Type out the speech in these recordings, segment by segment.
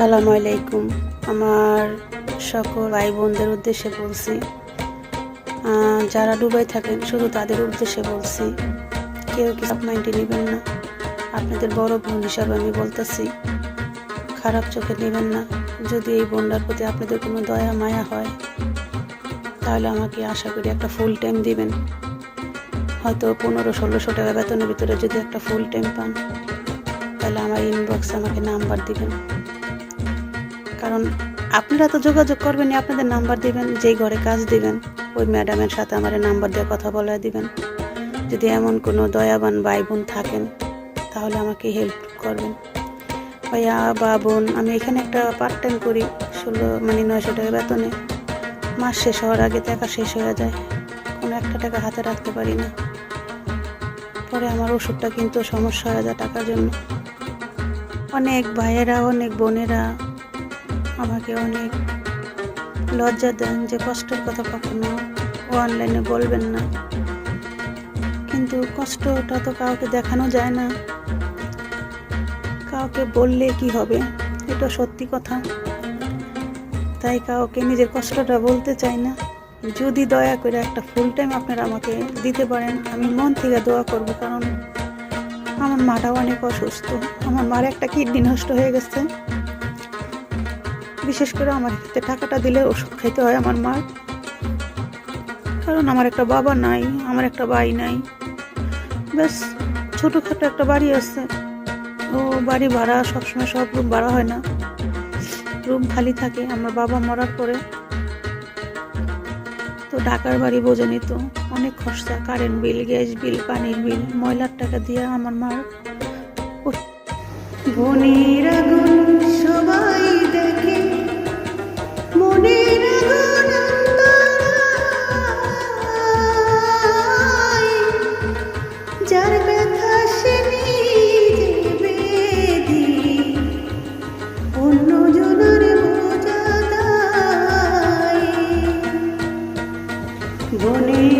আসসালামু আলাইকুম। আমার সকল ভাই বোনদের উদ্দেশ্যে বলছি যারা দুবাই থাকেন, শুধু তাদের উদ্দেশ্যে বলছি, কেউ কি মাইন্ডে নেবেন না। আপনাদের বড় বোন হিসাবে আমি বলতেছি, খারাপ চোখে নেবেন না। যদি এই বোনটার প্রতি আপনাদের কোনো দয়া, মায়া হয়, তাহলে আমাকে আশা করি একটা ফুল টাইম দিবেন। হয়তো পনেরো, ষোলোশো টাকা বেতনের ভিতরে যদি একটা ফুল টাইম পান, তাহলে আমার ইনবক্সে আমাকে নাম্বার দিবেন। কারণ আপনারা তো যোগাযোগ করবেনই, আপনাদের নাম্বার দিবেন, যেই ঘরে কাজ দিবেন, ওই ম্যাডামের সাথে আমার নাম্বার দিয়ে কথা বলে দিবেন। যদি এমন কোনো দয়াবান ভাই বোন থাকেন, তাহলে আমাকে হেল্প করবেন। ভাইয়া বা বোন আমি এখানে একটা পার্ট টাইম করি, ষোলো মানে নয়শো টাকা বেতনে। মাস শেষ হওয়ার আগে টাকা শেষ হয়ে যায়। কোনো একটা টাকা হাতে রাখতে পারি না। পরে আমার ওষুধটা কিন্তু সমস্যা হয়ে যায় টাকার জন্য। অনেক ভাইয়েরা, অনেক বোনেরা আমাকে অনেক লজ্জা দেন যে কষ্টের কথা কখনো অনলাইনে বলবেন না। কিন্তু কষ্টটা তো কাউকে দেখানো যায় না। কাউকে বললে কি হবে? এটা সত্যি কথা। তাই কাউকে নিজের কষ্টটা বলতে চাই না। যদি দয়া করে একটা ফুল টাইম আপনারা আমাকে দিতে পারেন, আমি মন থেকে দোয়া করব কারণ আমার মাটাও অনেক অসুস্থ। আমার মার একটা কিডনি নষ্ট হয়ে গেছে। বিশেষ করে আমার হাতে টাকাটা দিলে ওষুধ খাইতে হয় আমার মার কারণ আমার একটা বাবা নাই, আমার একটা ভাই নাই। ব্যাস, ছোটোখাটো একটা বাড়ি আছে। ও বাড়ি ভাড়া সবসময় সব রুম ভাড়া হয় না। রুম খালি থাকে, আমার বাবা মরার পরে। তো ঢাকার বাড়ি বোঝেনি তো, অনেক খরচা কারেন্ট বিল গ্যাস বিল পানির বিল ময়লার টাকা দিয়ে আমার মার। বনের আগুন সবাই বনের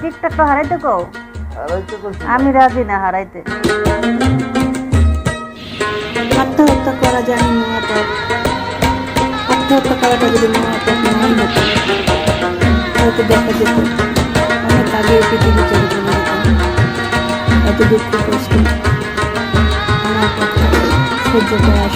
টিকটক হারাইতে কও হারাইতে করছি আমি রাজি না হারাইতে। আত্মহত্যা করা যায় মহাপাপ আত্মহত্যা করাটা যদি মহাপাপ নাই হতো হয়তো দেখা যেত। অনেক আগে পৃথিবী চলে চলে যেত এত দুঃখ কষ্ট। আমার সহ্য করা